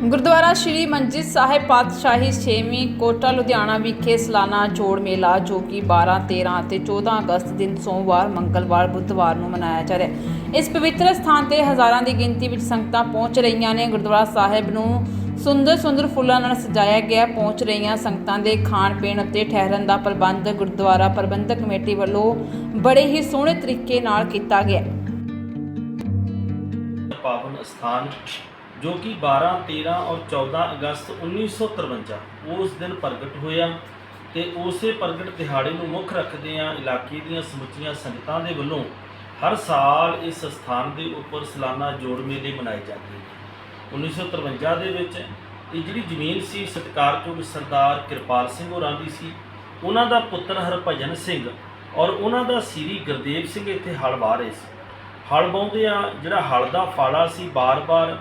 ਗੁਰਦੁਆਰਾ ਸ਼੍ਰੀ ਮੰਜੀਤ ਸਾਹਿਬ ਪਾਤਸ਼ਾਹੀ 6ਵੀਂ ਕੋਟਾ ਲੁਧਿਆਣਾ ਵਿਖੇ ਸਲਾਨਾ ਜੋੜ ਮੇਲਾ ਜੋ ਕਿ 12, 13 ਅਤੇ 14 ਅਗਸਤ ਦਿਨ ਸੋਮਵਾਰ ਮੰਗਲਵਾਰ ਬੁੱਧਵਾਰ ਨੂੰ ਮਨਾਇਆ ਜਾ ਰਿਹਾ ਹੈ। ਇਸ ਪਵਿੱਤਰ ਸਥਾਨ ਤੇ ਹਜ਼ਾਰਾਂ ਦੀ ਗਿਣਤੀ ਵਿੱਚ ਸੰਗਤਾਂ ਪਹੁੰਚ ਰਹੀਆਂ ਨੇ। ਗੁਰਦੁਆਰਾ ਸਾਹਿਬ ਨੂੰ ਸੁੰਦਰ ਸੁੰਦਰ ਫੁੱਲਾਂ ਨਾਲ ਸਜਾਇਆ ਗਿਆ। ਪਹੁੰਚ ਰਹੀਆਂ ਸੰਗਤਾਂ ਦੇ ਖਾਣ ਪੀਣ ਅਤੇ ਠਹਿਰਨ ਦਾ ਪ੍ਰਬੰਧ ਗੁਰਦੁਆਰਾ ਪ੍ਰਬੰਧਕ ਕਮੇਟੀ ਵੱਲੋਂ ਬੜੇ ਹੀ ਸੋਹਣੇ ਤਰੀਕੇ ਨਾਲ ਕੀਤਾ ਗਿਆ। ਪਾਵਨ ਸਥਾਨ ਜੋ ਕਿ 12 13 ਔਰ 14 ਅਗਸਤ 1953 ਉਸ ਦਿਨ ਪ੍ਰਗਟ ਹੋਇਆ ਤੇ ਉਸੇ ਪ੍ਰਗਟ ਦਿਹਾੜੇ ਨੂੰ ਮੁੱਖ ਰੱਖਦੇ ਆ ਇਲਾਕੇ ਦੀਆਂ ਸਮੁੱਚੀਆਂ ਸੰਗਤਾਂ ਦੇ ਵੱਲੋਂ ਹਰ ਸਾਲ ਇਸ ਸਥਾਨ ਦੇ ਉੱਪਰ ਸਾਲਾਨਾ ਜੋੜ ਮੇਲੇ ਮਨਾਏ ਜਾਂਦੇ ਨੇ। 1953 ਦੇ ਵਿੱਚ ਇਹ ਜਿਹੜੀ ਜ਼ਮੀਨ ਸੀ ਸਤਿਕਾਰਯੋਗ ਸਰਦਾਰ ਕਿਰਪਾਲ ਸਿੰਘ ਹੋਰਾਂ ਦੀ ਸੀ। ਉਹਨਾਂ ਦਾ ਪੁੱਤਰ ਹਰਭਜਨ ਸਿੰਘ ਔਰ ਉਹਨਾਂ ਦਾ ਸ੍ਰੀ ਗੁਰਦੇਵ ਸਿੰਘ ਇੱਥੇ ਹਲ ਵਾਹ ਰਹੇ ਸੀ। ਹਲ ਵਾਹੁੰਦੇ ਆ ਜਿਹੜਾ ਹਲ ਦਾ ਫਾਲਾ ਸੀ, ਬਾਰ-ਬਾਰ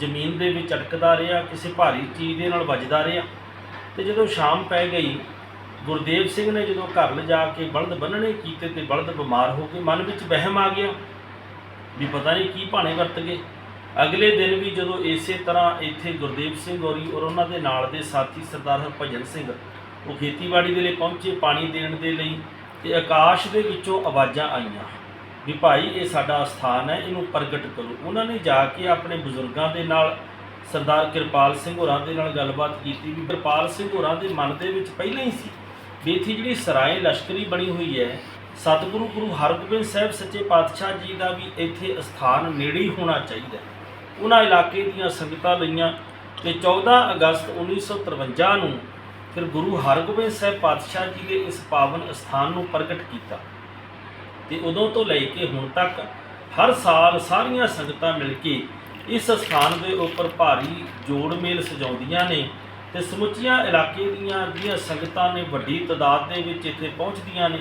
ਜ਼ਮੀਨ ਦੇ ਵਿੱਚ ਅਟਕਦਾ ਰਿਹਾ, ਕਿਸੇ ਭਾਰੀ ਚੀਜ਼ ਦੇ ਨਾਲ ਵੱਜਦਾ ਰਿਹਾ ਤੇ ਜਦੋਂ ਸ਼ਾਮ ਪੈ ਗਈ, ਗੁਰਦੇਵ ਸਿੰਘ ਨੇ ਜਦੋਂ ਘਰ ਲਿਜਾ ਕੇ ਬਲਦ ਬੰਨਣੇ ਕੀਤੇ ਤੇ ਬਲਦ ਬਿਮਾਰ ਹੋ ਕੇ ਮਨ ਵਿੱਚ ਵਹਿਮ ਆ ਗਿਆ ਵੀ ਪਤਾ ਨਹੀਂ ਕੀ ਭਾਣੇ ਵਰਤ ਗਏ। ਅਗਲੇ ਦਿਨ ਵੀ ਜਦੋਂ ਇਸੇ ਤਰ੍ਹਾਂ ਇੱਥੇ ਗੁਰਦੇਵ ਸਿੰਘ ਹੋਰੀ ਔਰ ਉਹਨਾਂ ਦੇ ਨਾਲ ਦੇ ਸਾਥੀ ਸਰਦਾਰ ਹਰਭਜਨ ਸਿੰਘ ਉਹ ਖੇਤੀਬਾੜੀ ਦੇ ਲਈ ਪਹੁੰਚੇ, ਪਾਣੀ ਦੇਣ ਦੇ ਲਈ ਤੇ ਆਕਾਸ਼ ਦੇ ਵਿੱਚੋਂ ਆਵਾਜ਼ਾਂ ਆਈਆਂ। ਵੀ ਭਾਈ ਇਹ ਸਾਡਾ ਸਥਾਨ ਹੈ, ਇਹਨੂੰ ਪ੍ਰਗਟ ਕਰੋ। ਉਹਨਾਂ ਨੇ ਜਾ ਕੇ ਆਪਣੇ ਬਜ਼ੁਰਗਾਂ ਦੇ ਨਾਲ ਸਰਦਾਰ ਕਿਰਪਾਲ ਸਿੰਘ ਹੋਰਾਂ ਦੇ ਨਾਲ ਗੱਲਬਾਤ ਕੀਤੀ ਵੀ ਕਿਰਪਾਲ ਸਿੰਘ ਹੋਰਾਂ ਦੇ ਮਨ ਦੇ ਵਿੱਚ ਪਹਿਲਾਂ ਹੀ ਸੀ ਵੀ ਇੱਥੇ ਜਿਹੜੀ ਸਰਾਏ ਲਸ਼ਕਰੀ ਬਣੀ ਹੋਈ ਹੈ, ਸਤਿਗੁਰੂ ਗੁਰੂ ਹਰਗੋਬਿੰਦ ਸਾਹਿਬ ਸੱਚੇ ਪਾਤਸ਼ਾਹ ਜੀ ਦਾ ਵੀ ਇੱਥੇ ਸਥਾਨ ਨੇੜੇ ਹੀ ਹੋਣਾ ਚਾਹੀਦਾ ਉਹਨਾਂ ਇਲਾਕੇ ਦੀਆਂ ਸੰਗਤਾਂ ਲਈਆਂ ਤੇ 14 ਅਗਸਤ 1953 ਨੂੰ ਫਿਰ ਗੁਰੂ ਹਰਗੋਬਿੰਦ ਸਾਹਿਬ ਪਾਤਸ਼ਾਹ ਜੀ ਦੇ ਇਸ ਪਾਵਨ ਸਥਾਨ ਨੂੰ ਪ੍ਰਗਟ ਕੀਤਾ। ਤੇ ਉਦੋਂ ਤੋਂ ਲੈ ਕੇ ਹੁਣ ਤੱਕ ਹਰ ਸਾਲ ਸਾਰੀਆਂ ਸੰਗਤਾਂ ਮਿਲ ਕੇ ਇਸ ਸਥਾਨ ਦੇ ਉੱਪਰ ਭਾਰੀ ਜੋੜ ਮੇਲ ਸਜਾਉਂਦੀਆਂ ਨੇ ਤੇ ਸਮੁੱਚੀਆਂ ਇਲਾਕੇ ਦੀਆਂ ਜਿਹੜੀਆਂ ਸੰਗਤਾਂ ਨੇ ਵੱਡੀ ਤਾਦਾਦ ਦੇ ਵਿੱਚ ਇੱਥੇ ਪਹੁੰਚਦੀਆਂ ਨੇ।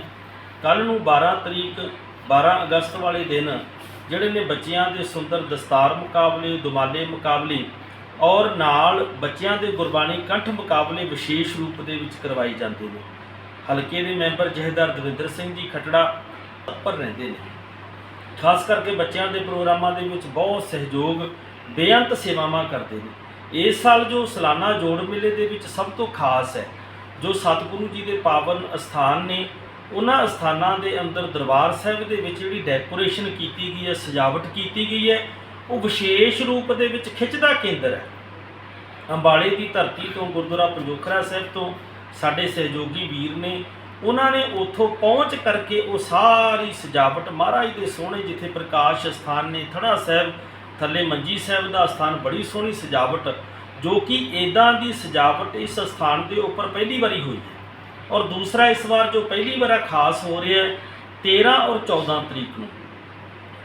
ਕੱਲ ਨੂੰ 12 ਤਰੀਕ 12 ਅਗਸਤ ਵਾਲੇ ਦਿਨ ਜਿਹੜੇ ਨੇ ਬੱਚਿਆਂ ਦੇ ਸੁੰਦਰ ਦਸਤਾਰ ਮੁਕਾਬਲੇ, ਦੁਮਾਲੇ ਮੁਕਾਬਲੇ ਔਰ ਨਾਲ ਬੱਚਿਆਂ ਦੇ ਗੁਰਬਾਣੀ ਕੰਠ ਮੁਕਾਬਲੇ ਵਿਸ਼ੇਸ਼ ਰੂਪ ਦੇ ਵਿੱਚ ਕਰਵਾਏ ਜਾਂਦੇ ਨੇ। ਹਲਕੇ ਦੇ ਮੈਂਬਰ ਜਹੇਦਾਰ ਦਵਿੰਦਰ ਸਿੰਘ ਜੀ ਖਟੜਾ ਤৎਪਰ ਰਹਿੰਦੇ ਨੇ। ਖਾਸ ਕਰਕੇ ਬੱਚਿਆਂ ਦੇ ਪ੍ਰੋਗਰਾਮਾਂ ਦੇ ਵਿੱਚ ਬਹੁਤ ਸਹਿਯੋਗ, ਬੇਅੰਤ ਸੇਵਾਵਾਂ ਕਰਦੇ ਨੇ। ਇਸ ਸਾਲ ਜੋ ਸਾਲਾਨਾ ਜੋੜ ਮੇਲੇ ਦੇ ਵਿੱਚ ਸਭ ਤੋਂ ਖਾਸ ਹੈ, ਜੋ ਸਤਿਗੁਰੂ ਜੀ ਦੇ ਪਾਵਨ ਅਸਥਾਨ ਨੇ, ਉਹਨਾਂ ਅਸਥਾਨਾਂ ਦੇ ਅੰਦਰ ਦਰਬਾਰ ਸਾਹਿਬ ਦੇ ਵਿੱਚ ਜਿਹੜੀ ਡੈਕੋਰੇਸ਼ਨ ਕੀਤੀ ਗਈ ਹੈ, ਸਜਾਵਟ ਕੀਤੀ ਗਈ ਹੈ, ਉਹ ਵਿਸ਼ੇਸ਼ ਰੂਪ ਦੇ ਵਿੱਚ ਖਿੱਚ ਦਾ ਕੇਂਦਰ ਹੈ। ਅੰਬਾਲੇ ਦੀ ਧਰਤੀ ਤੋਂ ਗੁਰਦੁਆਰਾ ਪੰਜੋਖਰਾ ਸਾਹਿਬ ਤੋਂ ਸਾਡੇ ਸਹਿਯੋਗੀ ਵੀਰ ਨੇ ਉਹਨਾਂ ਨੇ ਉੱਥੋਂ ਪਹੁੰਚ ਕਰਕੇ ਉਹ ਸਾਰੀ ਸਜਾਵਟ ਮਹਾਰਾਜ ਦੇ ਸੋਹਣੇ ਜਿੱਥੇ ਪ੍ਰਕਾਸ਼ ਸਥਾਨ ਨੇ ਥੜਾ ਸਾਹਿਬ, ਥੱਲੇ ਮੰਜੀ ਸਾਹਿਬ ਦਾ ਸਥਾਨ, ਬੜੀ ਸੋਹਣੀ ਸਜਾਵਟ, ਜੋ ਕਿ ਇਦਾਂ ਦੀ ਸਜਾਵਟ ਇਸ ਸਥਾਨ ਦੇ ਉੱਪਰ ਪਹਿਲੀ ਵਾਰੀ ਹੋਈ ਹੈ। ਔਰ ਦੂਸਰਾ ਇਸ ਵਾਰ ਜੋ ਪਹਿਲੀ ਵਾਰ ਖਾਸ ਹੋ ਰਿਹਾ ਹੈ 13 ਔਰ 14 ਤਰੀਕ ਨੂੰ।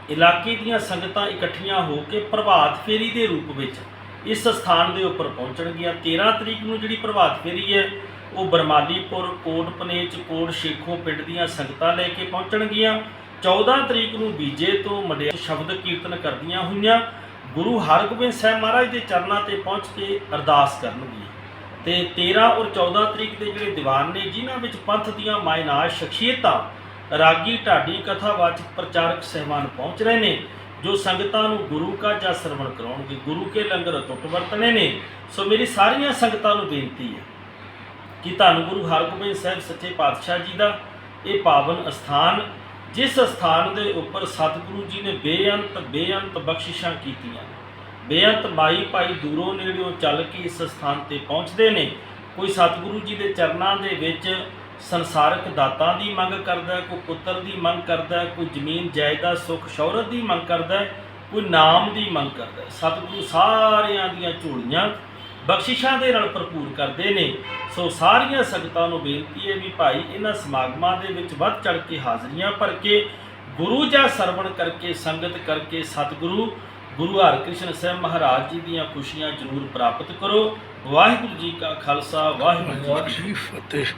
ਇਲਾਕੇ ਦੀਆਂ ਸੰਗਤਾਂ ਇਕੱਠੀਆਂ ਹੋ ਕੇ ਪ੍ਰਭਾਤ ਫੇਰੀ ਦੇ ਰੂਪ ਵਿੱਚ ਇਸ ਸਥਾਨ ਦੇ ਉੱਪਰ ਪਹੁੰਚਣਗੀਆਂ। 13 ਤਰੀਕ ਨੂੰ ਜਿਹੜੀ ਪ੍ਰਭਾਤ ਫੇਰੀ ਹੈ, ਉਹ ਬਰਮਾਲੀਪੁਰ, ਕੋਟ ਪਨੇਚ, ਕੋਟ ਸ਼ੇਖੋ ਪਿੰਡ ਦੀਆਂ ਸੰਗਤਾਂ ਲੈ ਕੇ ਪਹੁੰਚਣਗੀਆਂ। 14 ਤਰੀਕ ਨੂੰ ਬੀਜੇ ਤੋਂ ਮੰਡਿਆ ਸ਼ਬਦ ਕੀਰਤਨ ਕਰਦੀਆਂ ਹੋਈਆਂ ਗੁਰੂ ਹਰਗੋਬਿੰਦ ਸਾਹਿਬ ਮਹਾਰਾਜ ਦੇ ਚਰਨਾਂ ਤੇ ਪਹੁੰਚ ਕੇ ਅਰਦਾਸ ਕਰਨਗੀਆਂ। ਤੇ 13 ਔਰ 14 ਤਰੀਕ ਦੇ ਜਿਹੜੇ ਦੀਵਾਨ ਨੇ, ਜਿਨ੍ਹਾਂ ਵਿੱਚ ਪੰਥ ਦੀਆਂ ਮਾਇਨਾਜ ਸ਼ਖਸੀਅਤਾਂ ਰਾਗੀ ਢਾਡੀ ਕਥਾਵਾਚਕ ਪ੍ਰਚਾਰਕ ਸਹਿਬਾਨ ਪਹੁੰਚ ਰਹੇ ਨੇ ਜੋ ਸੰਗਤਾਂ ਨੂੰ ਗੁਰੂ ਕਾ ਜਾਂ ਸਰਵਣ ਕਰਾਉਣਗੇ, ਗੁਰੂ ਕੇ ਲੰਗਰ ਟੁੱਟ ਵਰਤਣੇ ਨੇ, ਸੋ ਮੇਰੀ ਸਾਰੀਆਂ ਸੰਗਤਾਂ ਨੂੰ ਬੇਨਤੀ ਹੈ ਕਿ ਧੰਨ ਗੁਰੂ ਹਰਗੋਬਿੰਦ ਸਾਹਿਬ ਸੱਚੇ ਪਾਤਸ਼ਾਹ ਜੀ ਦਾ ਇਹ ਪਾਵਨ ਅਸਥਾਨ, ਜਿਸ ਅਸਥਾਨ ਦੇ ਉੱਪਰ ਸਤਿਗੁਰੂ ਜੀ ਨੇ ਬੇਅੰਤ ਬੇਅੰਤ ਬਖਸ਼ਿਸ਼ਾਂ ਕੀਤੀਆਂ ਬੇਅੰਤ ਮਾਈ ਭਾਈ ਦੂਰੋਂ ਨੇੜਿਓਂ ਚੱਲ ਕੇ ਇਸ ਸਥਾਨ ਤੇ ਪਹੁੰਚਦੇ ਨੇ, ਕੋਈ ਸਤਿਗੁਰੂ ਜੀ ਦੇ ਚਰਨਾਂ ਦੇ ਵਿੱਚ ਸੰਸਾਰਕ ਦਾਤਾਂ ਦੀ ਮੰਗ ਕਰਦਾ ਕੋਈ ਪੁੱਤਰ ਦੀ ਮੰਗ ਕਰਦਾ ਕੋਈ ਜ਼ਮੀਨ, ਜਾਇਦਾਦ, ਸੁੱਖ, ਸ਼ੌਹਰਤ ਦੀ ਮੰਗ ਕਰਦਾ ਕੋਈ ਨਾਮ ਦੀ ਮੰਗ ਕਰਦਾ ਸਤਿਗੁਰੂ ਸਾਰਿਆਂ ਦੀਆਂ ਝੋਲੀਆਂ ਬਖਸ਼ਿਸ਼ਾਂ ਦੇ ਨਾਲ ਭਰਪੂਰ ਕਰਦੇ ਨੇ। ਸੋ ਸਾਰੀਆਂ ਸੰਗਤਾਂ ਨੂੰ ਬੇਨਤੀ ਹੈ ਵੀ ਭਾਈ, ਇਹਨਾਂ ਸਮਾਗਮਾਂ ਦੇ ਵਿੱਚ ਵੱਧ ਚੜ ਕੇ ਹਾਜ਼ਰੀਆਂ ਭਰ ਕੇ ਗੁਰੂ ਜਾਂ ਸਰਵਣ ਕਰਕੇ, ਸੰਗਤ ਕਰਕੇ ਸਤਿਗੁਰੂ, ਗੁਰੂ ਹਰਕ੍ਰਿਸ਼ਨ ਸਾਹਿਬ ਮਹਾਰਾਜ ਜੀ ਦੀਆਂ ਖੁਸ਼ੀਆਂ ਜ਼ਰੂਰ ਪ੍ਰਾਪਤ ਕਰੋ। ਵਾਹਿਗੁਰੂ ਜੀ ਕਾ ਖਾਲਸਾ ਵਾਹਿਗੁਰੂ ਜੀ ਕੀ ਫਤਿਹ।